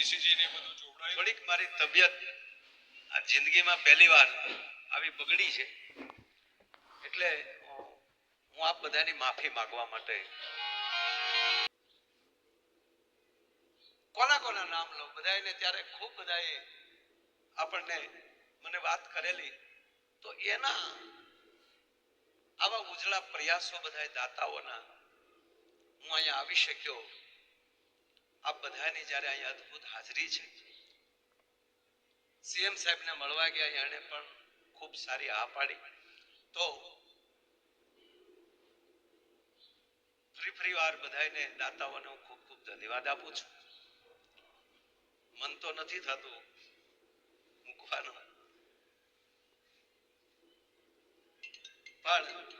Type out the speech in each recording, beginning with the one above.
બધું થોડીક મારી તબિયત આ જિંદગીમાં પહેલી વાર આવી બગડી છે. એટલે હું આપ બધાની માફી માંગવા માટે કોના કોના નામ લો બધાને ત્યારે ખૂબ બધાએ આપણને મને વાત કરેલી. તો એના આવા ઉજળા પ્રયાસો બધાએ દાતાઓના હું અહીંયા આવી શક્યો. આપ બધાની જ્યારે અહીંયા અદ્ભુત હાજરી છે, સીએમ સાહેબને મળવા ગયા એણે પણ ખૂબ સારી આ પાડી. તો ફરી ફરી વાર બધાને દાતાઓને હું ખૂબ ખૂબ ધન્યવાદ આપું છું. મન તો નથી થતું મૂકવાનું. પણ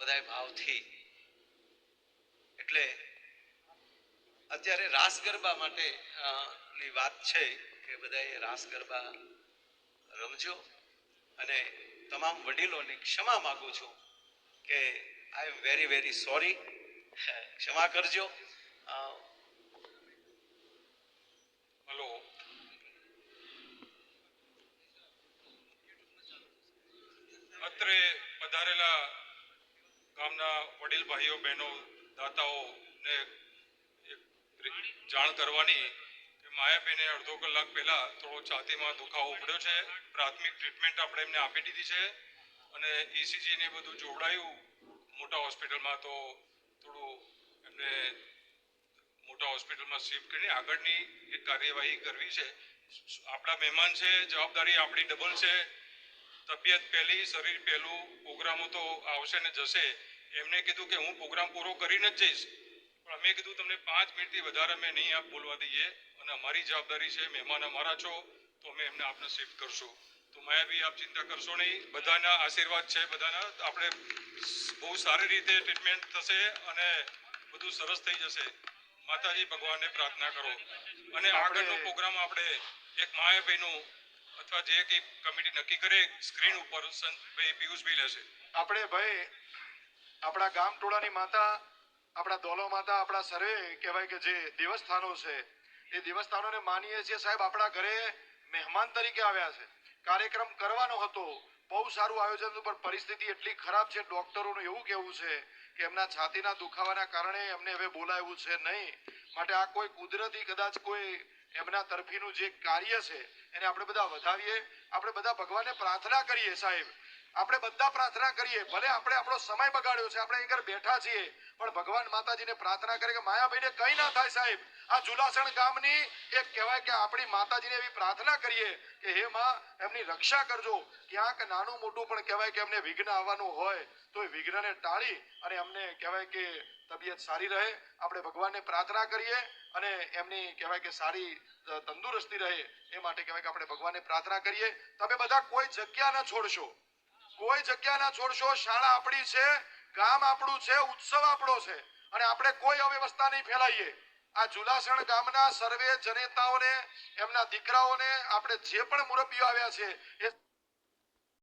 બધાય ભાવથી. એટલે અત્યારે રાસ ગરબા માટે ની વાત છે કે બધાએ રાસ ગરબા રમજો અને તમામ વડીલોને ક્ષમા માગું છું કે I am very very sorry ક્ષમા કરજો. ગામના ભાઈઓ, બહેનો, દાતાઓ ને એક રી- જાણ કરવાની કે માયાબેને અડધો કલાક પહેલા થોડો છાતીમાં દુખાવો પડ્યો છે. પ્રાથમિક ટ્રીટમેન્ટ આપણે એમને આપી દીધી છે અને ઈસીજી ને બધું જોવડાયું. મોટા હોસ્પિટલમાં તો થોડું એમને મોટા હોસ્પિટલમાં શિફ્ટ કરીને આગળની એક કાર્યવાહી કરવી છે. આપણા મહેમાન છે, જવાબદારી આપણી ડબલ છે. તબિયત પહેલી, શરીર પહેલું, પ્રોગ્રામો તો આવશે ને જશે. એમને કીધું કે હું પ્રોગ્રામ પૂરો કરીને જ જઈશ. પણ અમે કીધું તમને પાંચ મિનિટથી વધારે અમે નહીં આપ બોલવા દઈએ અને અમારી જવાબદારી છે મહેમાન અમારા છો તો અમે એમને આપને શિફ્ટ કરશું. તો મેં બી આપ ચિંતા કરશો નહીં. બધાના આશીર્વાદ છે બધાના. આપણે બહુ સારી રીતે ટ્રીટમેન્ટ થશે અને બધું સરસ થઈ જશે. માતાજી ભગવાનને પ્રાર્થના કરો. અને આગળનો પ્રોગ્રામ આપણે એક માયાભાઈનું અથવા જે કંઈ કમિટી નક્કી કરે સ્ક્રીન ઉપર સંતભાઈ પિયુષભાઈ લેશે. આપણે ભાઈ આપણા ગામ ટોળાની માતા, આપણા દોલો માતા, આપણા સર્વે કહેવાય કે જે દેવસ્થાનો છે, એ દેવસ્થાનોને માનીએ છીએ સાહેબ આપણા ઘરે મહેમાન તરીકે આવ્યા છે. કાર્યક્રમ કરવાનો હતો, બહુ સારું આયોજન હતું, પણ પરિસ્થિતિ એટલી ખરાબ છે, ડોક્ટરોનું એવું કહેવું છે કે એમના છાતીના દુખાવાના કારણે એમને હવે બોલાવ્યું છે નહીં. માટે આ કોઈ કુદરતી કદાચ કોઈ એમના તરફીનું જે કાર્ય છે, એને આપણે બધા વધાવીએ, આપણે બધા ભગવાનને પ્રાર્થના કરીએ સાહેબ. આપણે બધા પ્રાર્થના કરીએ. ભલે આપણે આપણો સમય બગાડ્યો છે, આપણે આગળ બેઠા છીએ, પણ ભગવાન માતાજીને પ્રાર્થના કરીએ કે માયાભાઈને કંઈ ના થાય સાહેબ. આ જુલાસણ ગામની એક કહેવાય કે આપણી માતાજીને એવી પ્રાર્થના કરીએ કે હે માં, એમની રક્ષા કરજો. ક્યાંક નાનું મોટું પણ કહેવાય કે એમને વિઘ્ન આવવાનું હોય, તો એ વિઘ્નને ટાળી અને એમને કહેવાય કે તબિયત સારી રહે. આપણે ભગવાનને પ્રાર્થના કરીએ અને એમની કહેવાય કે સારી તંદુરસ્તી રહે. એ માટે કહેવાય કે આપણે ભગવાનને પ્રાર્થના કરીએ. તમે બધા કોઈ જગ્યા ન છોડશો. કોઈ જગ્યા ના છોડશો, શાળા આપણી છે, ગામ આપણું છે, ઉત્સવ આપણો છે. અને આપણે કોઈ અવ્યવસ્થા નહીં ફેલાઈએ. આ જુલાસણ ગામના સર્વે જનેતાઓને, એમના દીકરાઓને આપણે જે પણ મુરબ્બીઓ આવ્યા છે, એ